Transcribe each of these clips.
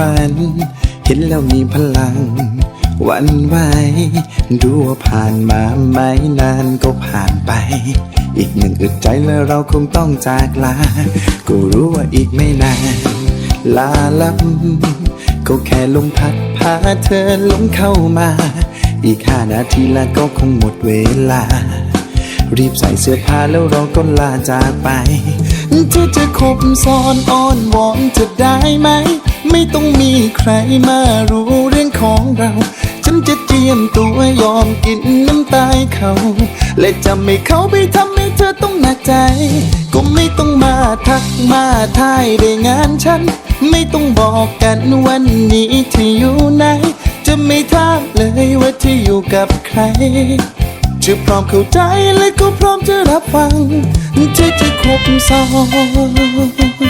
ฝัน เห็นแล้วมีพลัง วันไหวดูว่าผ่านมาไม่นานก็ผ่านไป อีกหนึ่งอึดใจแล้วเราคงต้องจากลา ก็รู้ว่าอีกไม่นาน ลาลับก็แค่ลมพัดพาเธอลงเข้ามา อีกห้านาทีแล้วก็คงหมดเวลา รีบใส่เสื้อผ้าแล้วเราก็ลาจากไปเธอจะคบซ้อนอ้อนวอนจะได้ไหม ไม่ต้องมีใครมารู้เรื่องของเรา ฉันจะเจียมตัวยอมกินน้ำตายเขา และจะไม่เขาไปทำให้เธอต้องหนักใจ ก็ไม่ต้องมาทักมาทายได้งานฉัน ไม่ต้องบอกกันวันนี้ที่อยู่ไหน จะไม่ถามเลยว่าที่อยู่กับใครจะพร้อมเข้าใจและก็พร้อมจะรับฟังที่จะคบซ้อน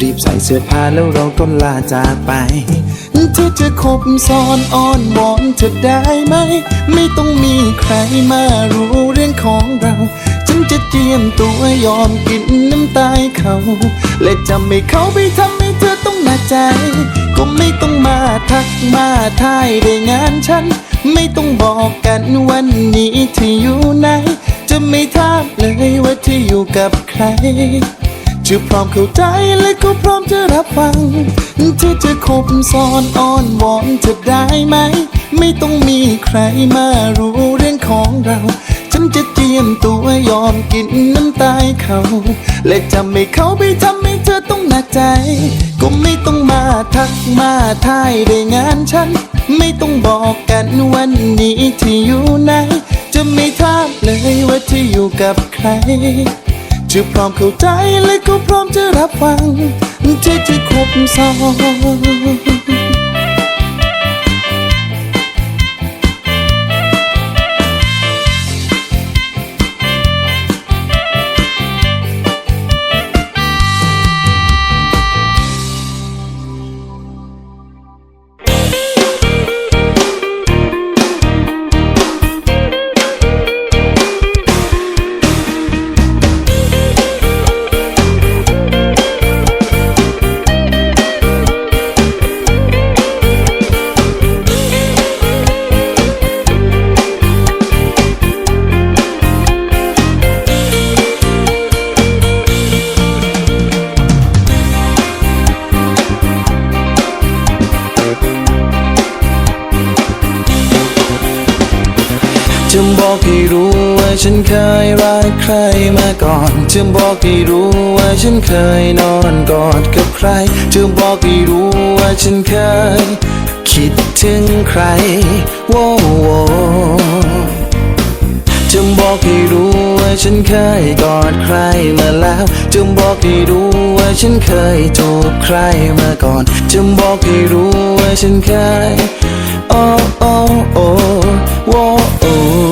รีบใส่เสื้อผ้าแล้วเราก็ลาจากไป เธอจะคบซ้อนอ้อนวอนจะได้ไหม ไม่ต้องมีใครมารู้เรื่องของเรา ฉันจะเจียมตัวยอมกินน้ำตาเขา และจะไม่เข้าไปทำให้เธอต้องหนักใจ ก็ไม่ต้องมาทักมาทายได้งานฉัน ไม่ต้องบอกกันวันนี้ที่อยู่ไหน จะไม่ถามเลยว่าที่อยู่กับใคร จะพร้อมเข้าใจและก็พร้อมจะรับฟังที่จะคบซ้อนอ้อนวอนจะได้ไหม ไม่ต้องมีใครมารู้เรื่องของเรา ฉันจะเจียมตัวยอมกินน้ำตายเขา และจะไม่เขาไปทำให้เธอต้องหนักใจ ก็ไม่ต้องมาทักมาทายได้งานฉัน ไม่ต้องบอกกันวันนี้ที่อยู่ไหน จะไม่ถามเลยว่าที่อยู่กับใคร จะพร้อมเข้าใจและก็พร้อมจะรับฟังที่จะครบซ้อน ใครมาก่อนจะบอกให้รู้ว่าฉันเคยนอนกอดกับใครจะบอกให้รู้ว่าฉันเคย คิดถึงใครโว้โวจะบอกให้รู้ว่าฉันเคยกอดใครมาแล้วจะบอกให้รู้ว่าฉันเคยจูบใครมาก่อนจะบอกให้รู้ว่าฉันเคยโอ้โอ้โอ้โว้โอ้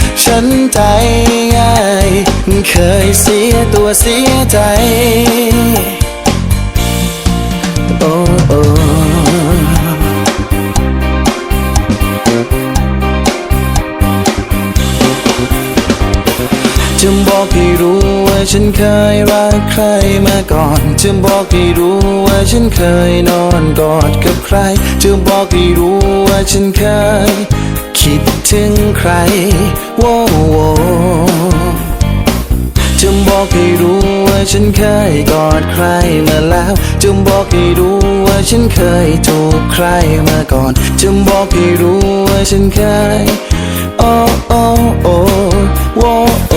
ฉันใจง่าย เคยเสียตัวเสียใจ โอ้โอจะบอกให้รู้ว่าฉันเคยรักใครมาก่อน จะบอกให้รู้ว่าฉันเคยนอนกอดกับใคร จะบอกให้รู้ว่าฉันเคย คิดถึงใครโว้โวบอกให้รู้ว่าฉันเคยกอดใครมาแล้วจงบอกให้รู้ว่าฉันเคยจูบใครมาก่อนจงบอกให้รู้ว่าฉันเคยโอ้โอ้โอ้โอ้โอ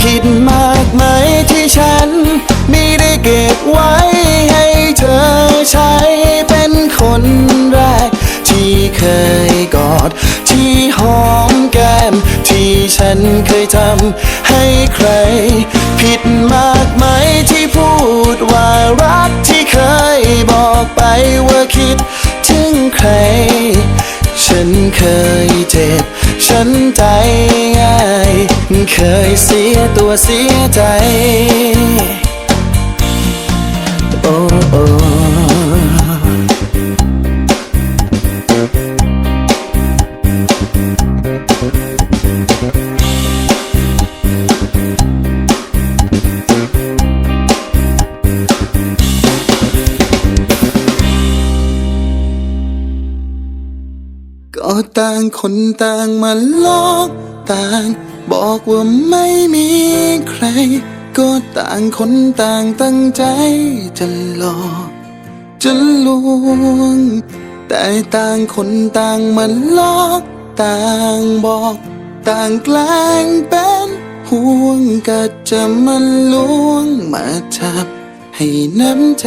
ผิดมากไหมที่ฉันไม่ได้เก็บไว้ให้ อใช้เป็นคนแรก ที่เคยกอด ที่หอมแก้ม ที่ฉันเคยทำให้ใคร ผิดมากไหมที่พูดว่ารักที่เคยบอกไปว่าคิด ถึงใคร ฉันเคยเจ็บ ฉันใจง่าย เคยเสียตัวเสียใจ โอ้โอ้ก็ต่างคนต่างมาลอกต่างบอกว่าไม่มีใคร ก็ต่างคนต่างตั้งใจจะหลอกจะลวง แต่ต่างคนต่างมาลอกต่างบอก ต่างแกล้งเป็นห่วงก็จะมาลวงมาจับให้น้ำใจ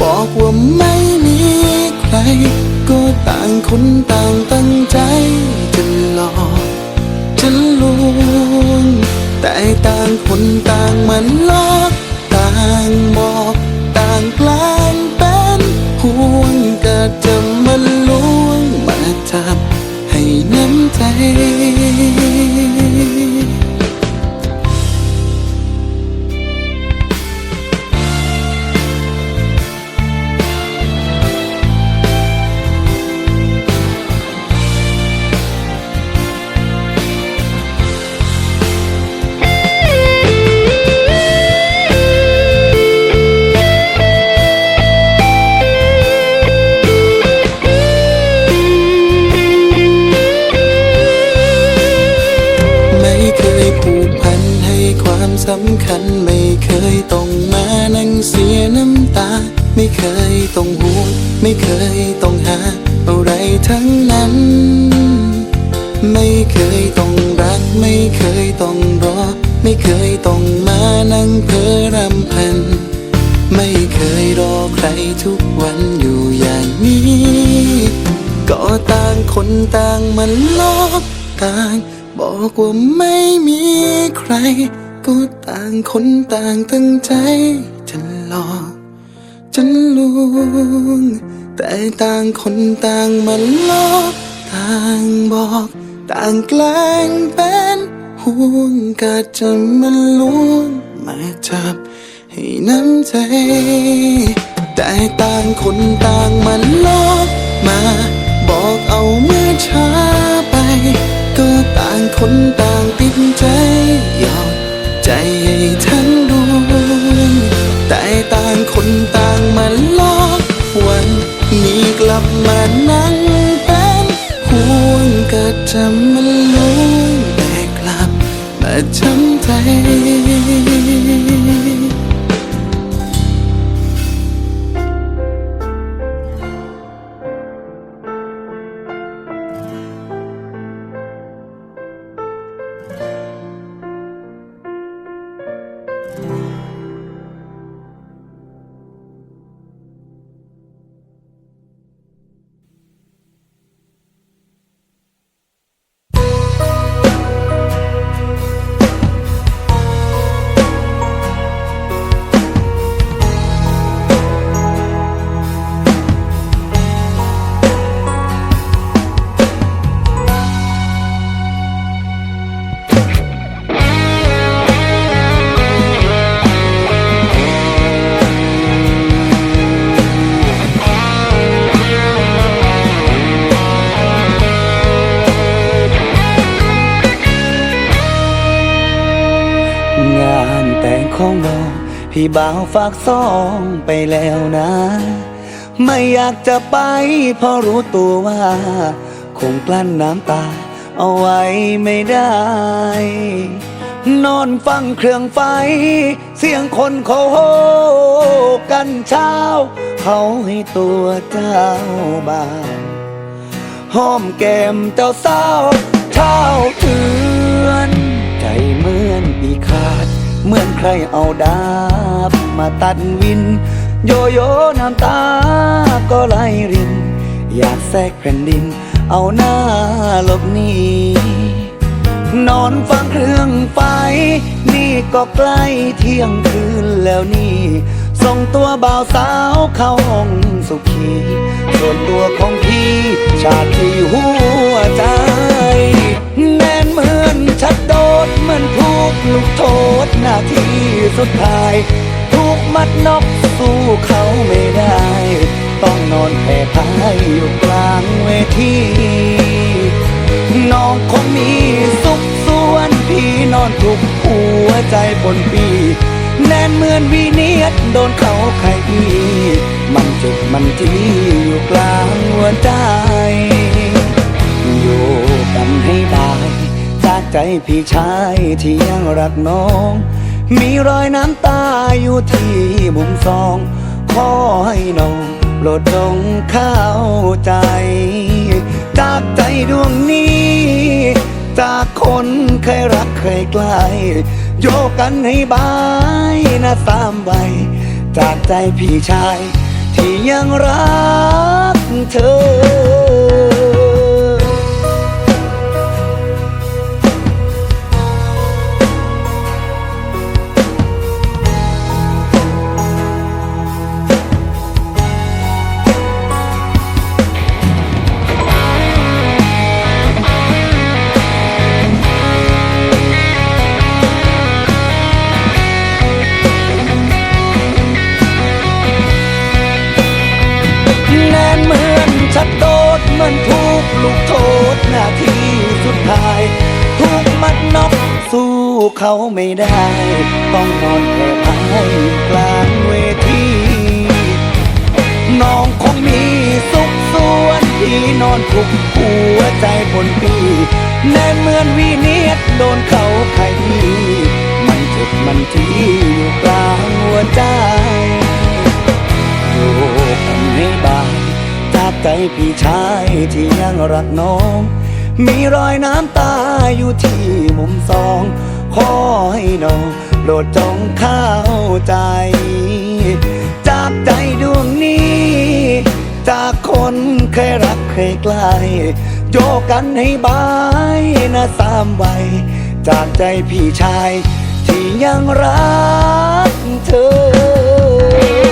บอกว่าไม่มีใคร ก็ต่างคนต่างตั้งใจจะหลอกจะลวงแต่ต่างคนต่างมันลอกต่างบอกต่างแกล้งเป็นห่วงก็จะมาลวงมาจับให้น้ำใจ คนต่างมันลอกต่าง บอกว่าไม่มีใคร ก็ต่างคนต่างตั้งใจจะหลอกจะลวงแต่ต่างคนต่างมันลอกต่างบอก ต่างแกล้งเป็นห่วงก็จะมันลวงมาจับให้น้ำใจแต่ต่างคนต่างมันลอกมา บอกเอาเมื่อช้าไป ก็ต่างคนต่างติดใจหยอกใจให้ทั้งดวงแต่ต่างคนต่างมันลอกวันนี้กลับมานั่งเป็นห่วงก็จะมันลงแต่กลับมาจำใจานแต่งของน้องพี่บ่าวฝากซองไปแล้วนะ ไม่อยากจะไปเพราะรู้ตัวว่า คงกลั้นน้ำตา เอาไว้ไม่ได้ นอนฟังเครื่องไฟ เสียงคนเขาโฮกันเช้า เขาให้ตัวเจ้าบ่าวหอมแก้มเจ้าสาวเท้าเถือน เหมือนใครเอาดาบมาตัดวิน โยโย่น้ำตาก็ไหลริน อยากแทรกแผ่นดิน เอาหน้าหลบหนีนอนฟังเครื่องไฟ นี่ก็ใกล้เที่ยงคืนแล้วนี่ ส่งตัวบ่าวสาวเข้าห้องสุขี ส่วนตัวของพี่ชาติหั ชัดโดดเหมือนถูกลูกโทษหน้าที่สุดท้าย ถูกมัดนอกสู้เขาไม่ได้ ต้องนอนแผ่พายอยู่กลางเวทีน้องคงมีสุขส่วนพี่นอนทุกหัวใจบนปีแน่นเหมือนวีเนียดโดนเขาไขอีมันจ็บมันจีอยู่กลางหัวใจ อยู่กันให้ได้จาก ใจพี่ชายที่ยังรักน้อง มีรอยน้ำตาอยู่ที่มุมซอง ขอให้น้องโปรดจงเข้าใจ จากใจดวงนี้ จากคนเคยรักเคยใกล้โยกกันให้บายนะสามใบ จากใจพี่ชายที่ยังรักเธอ เขาไม่ได้ ต้องนอนแผ่พายกลางเวที น้องคงมีสุขส่วนที่นอนทุกหัวใจบนปีแน่เหมือนวีเนียดโดนเขาไขมันเจ็บมันจี้อยู่กลางหัวใจอยู่กันให้บายจากใจพี่ชายที่ยังรักน้องมีรอยน้ำตาอยู่ที่มุมซอง พ่อให้น้องโปรดจงเข้าใจ จากใจดวงนี้ จากคนเคยรักเคยใกล้โยกกันให้บายนะสามใบจากใจพี่ชายที่ยังรักเธอ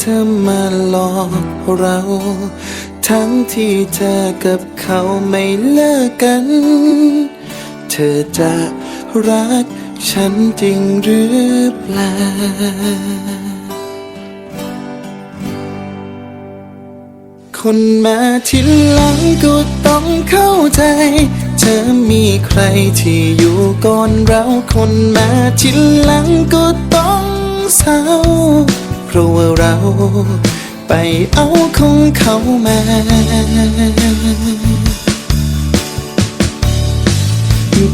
เธอมาหลอกเรา ทั้งที่เธอกับเขาไม่เลิกกัน เธอจะรักฉันจริงหรือเปล่าคนมาทีหลังก็ต้องเข้าใจ เธอมีใครที่อยู่ก่อนเรา คนมาทีหลังก็ต้องเศร้า เพราะว่าเรา ไปเอาของเขามา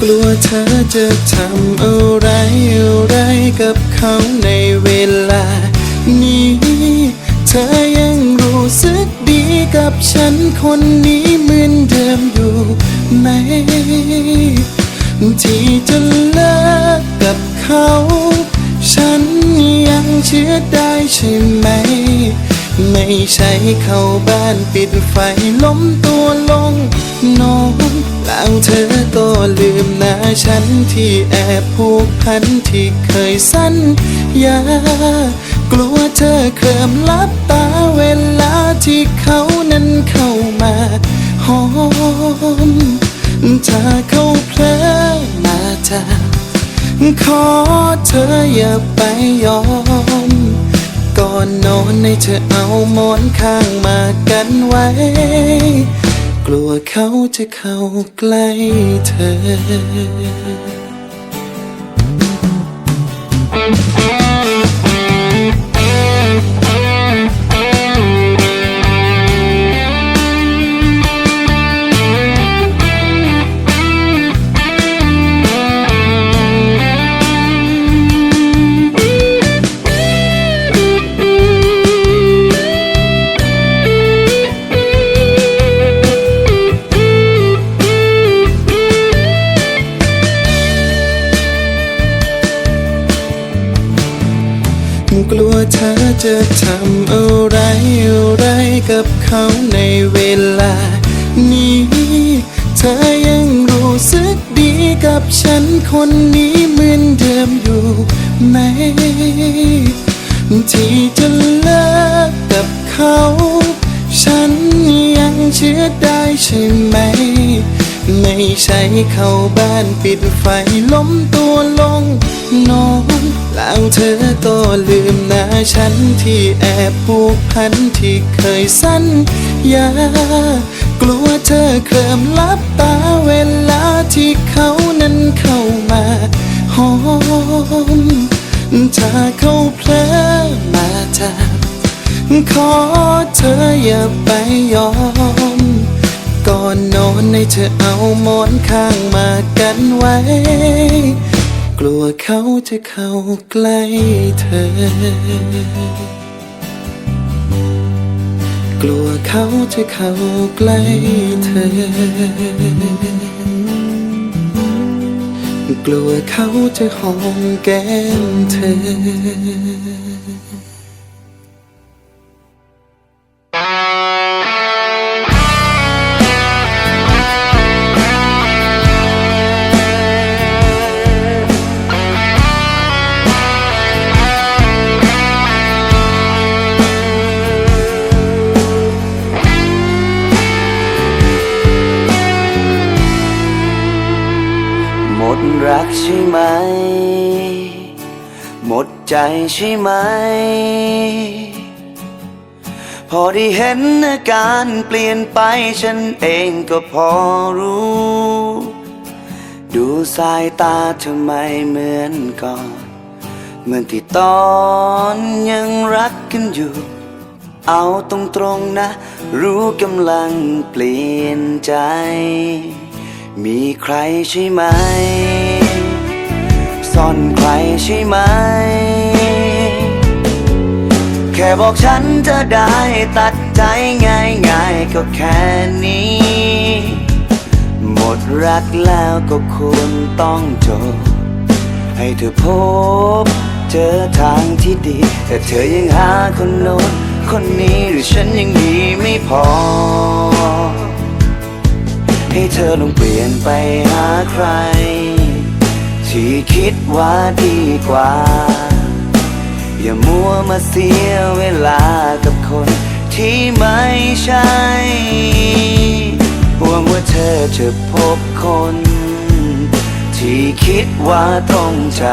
กลัวเธอจะทำอะไรอะไรกับเขาในเวลา นี้ เธอยังรู้สึกดีกับฉันคนนี้เหมือนเดิมอยู่ไหม ที่จะเลิกกับเขา ฉัน เชื่อได้ใช่ไหม ไม่ใช่เข้าบ้านปิดไฟล้มตัวลงนอนแล้วเธอก็ลืมหน้าฉันที่แอบผูกพันที่เคยสัญญากลัวเธอเคลิมลับตาเวลาที่เขานั้นเข้ามาหอมถ้าเขาเพลอมาจาก ขอเธออย่าไปยอม ก่อนนอนให้เธอเอาหมอนข้างมากันไว้ กลัวเขาจะเข้าใกล้เธอ จะทำอะไรอะไรกับเขาในเวลา นี้ เธอยังรู้สึกดีกับฉันคนนี้เหมือนเดิมอยู่ไหม ที่จะเลิกกับเขา ฉันยังเชื่อได้ใช่ไหม ไม่ใช่เข้าบ้านปิดไฟล้มตัวลงนอน แล้วเธอก็ลืมหน้าฉันที่แอบผูกพันที่เคยสัญญากลัวเธอเคลิมลับตาเวลาที่เขานั้นเข้ามาหอมถ้าเขาเพลอมาจาขอเธออย่าไปยอม ก่อนนอนให้เธอเอาหมอนข้างมากันไว้ กลัวเขาจะเข้าใกล้เธอ กลัวเขาจะเข้าใกล้เธอ กลัวเขาจะหอมแก้มเธอ ใช่ไหม หมดใจใช่ไหม พอได้เห็นอาการเปลี่ยนไปฉันเองก็พอรู้ ดูสายตาเธอไม่เหมือนก่อนเหมือนที่ตอนยังรักกันอยู่ เอาตรงๆนะ รู้กำลังเปลี่ยนใจมีใครใช่ไหม ซ่อนใครใช่ไหม แค่บอกฉันจะได้ตัดใจง่ายๆก็แค่นี้ หมดรักแล้วก็ควรต้องจบ ให้เธอพบเจอทางที่ดี แต่เธอยังหาคนโน้นคคนนี้หรือฉันยังดีไม่พอ ให้เธอลองเปลี่ยนไปหาใคร ที่คิดว่าดีกว่า อย่ามัวมาเสียเวลากับคนที่ไม่ใช่หวังว่าเธอจะพบคน ที่คิดว่าตรงใจ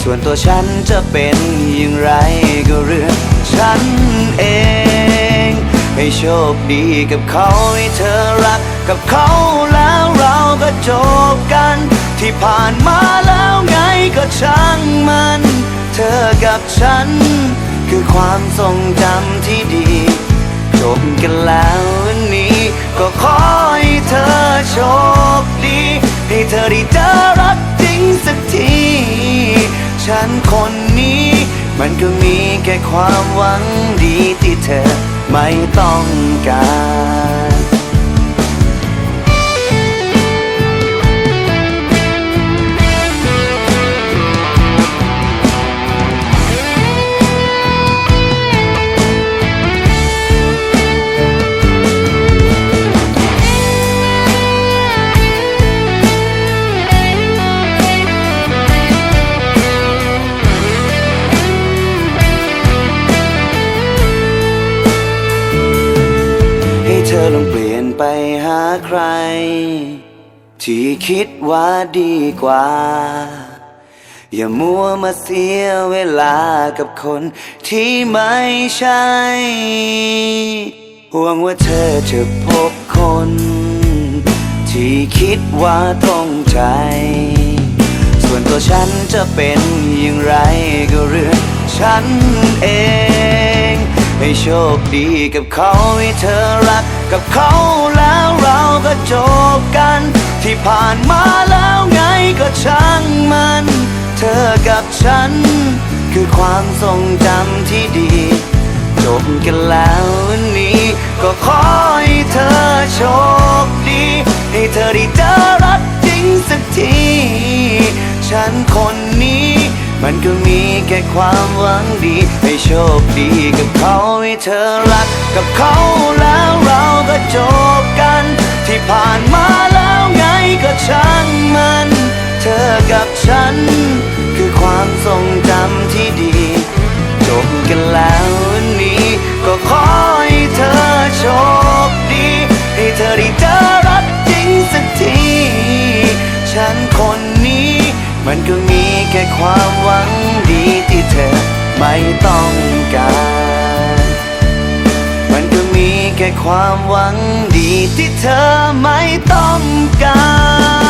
ส่วนตัวฉันจะเป็นอย่างไรก็เรื่องฉันเอง ให้โชคดีกับเขาให้เธอรัก กับเขาแล้วเราก็จบกัน ที่ผ่านมาแล้วไงก็ช่างมัน เธอกับฉัน คือความทรงจำที่ดี จบกันแล้ววันนี้ ก็ขอให้เธอโชคดี ให้เธอได้เจอรักจริงสักที ฉันคนนี้ มันก็มีแค่ความหวังดีที่เธอไม่ต้องการ ที่คิดว่าดีกว่า อย่ามัวมาเสียเวลากับคนที่ไม่ใช่หวังว่าเธอจะพบคน ที่คิดว่าตรงใจ ส่วนตัวฉันจะเป็นอย่างไรก็เรื่องฉันเอง ให้โชคดีกับเขาให้เธอรักกับเขาแล้วเราก็จบกัน ที่ผ่านมาแล้วไงก็ช่างมัน เธอกับฉัน คือความทรงจำที่ดี จบกันแล้ววันนี้ ก็ขอให้เธอโชคดี ให้เธอได้เจอรักจริงสักที ฉันคนนี้ มันก็มีแค่ความหวังดี ให้โชคดีกับเขาให้เธอรักกับเขาแล้วเราก็จบกัน ที่ผ่านมาแล้วไงก็ช่างมัน เธอกับฉัน คือความทรงจำที่ดี จบกันแล้ววันนี้ ก็ขอให้เธอโชคดี ให้เธอได้เจอรักจริงสักที ฉันคนนี้มันก็ แค่ความหวังดีที่เธอไม่ต้องการ มันก็มีแค่ความหวังดีที่เธอไม่ต้องการ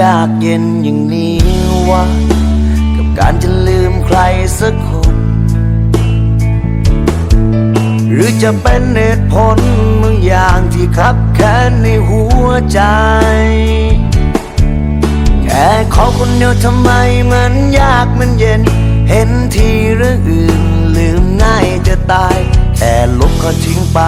ยากเย็นย่างนี้ รสักคน หรือจะเป็นเหตุผลบางอย่างที่ขับแค้นในหัวใจ แค่ขอคนเดียวทำไมมันยากมันเย็น เห็นทีเรื่องอื่น ลืมง่ายจะตาย แค่ลบก็ทิ้งไป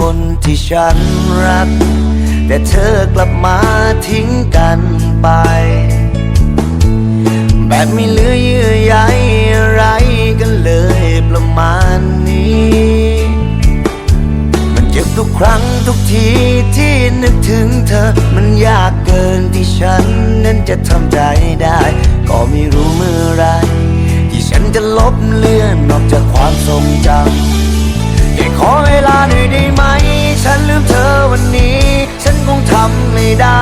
คนที่ฉันรัก แต่เธอกลับมาทิ้งกันไป แบบไม่เหลือเยื่อใยอะไรกันเลยประมาณนี้ มันเจ็บทุกครั้งทุกทีที่นึกถึงเธอ มันยากเกินที่ฉันนั้นจะทำใจได้ ก็ไม่รู้เมื่อไรที่ฉันจะลบเลือนออกจากความทรงจำ แค่ขอเวลาหน่อยได้ไหม ฉันลืมเธอวันนี้ ฉันคงทำไม่ได้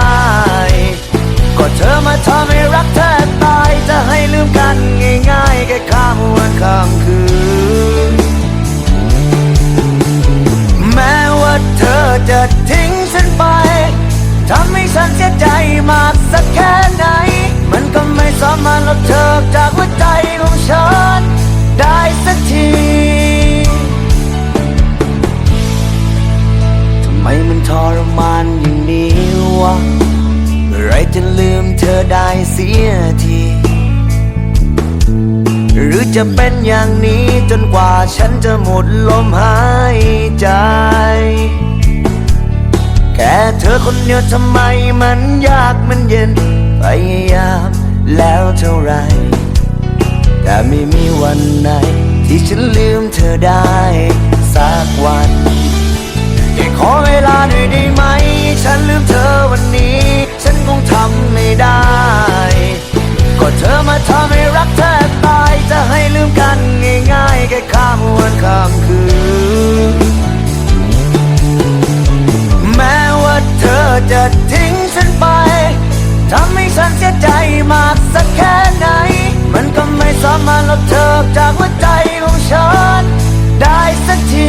ก็เธอมาทำให้รักแทบตาย จะให้ลืมกันง่ายๆ แค่ข้ามวันข้ามคืน แม้ว่าเธอจะทิ้งฉันไป ทำให้ฉันเสียใจมากสักแค่ไหน มันก็ไม่สามารถลบเธอจากหัวใจของฉัน ได้สักที มมันทรมานอย่างนี้วะเมื่อไรจะลืมเธอได้เสียที หรือจะเป็นอย่างนี้จนกว่าฉันจะหมดลมหายใจ แค่เธอคนเดียวทำไมมันยากมันเย็นพยายามแล้วเท่าไร แต่ไม่มีวันไหนที่ฉันลืมเธอได้สักวัน ขอเวลาหน่อยได้ไหม ฉันลืมเธอวันนี้ ฉันคงทำไม่ได้ ก็เธอมาทำให้รักแทบตาย จะให้ลืมกันง่ายๆแค่ข้ามวันข้ามคืน แม้ว่าเธอจะทิ้งฉันไป ทำให้ฉันเสียใจมากสักแค่ไหน มันก็ไม่สามารถลบเธอจากหัวใจของฉัน ได้สักที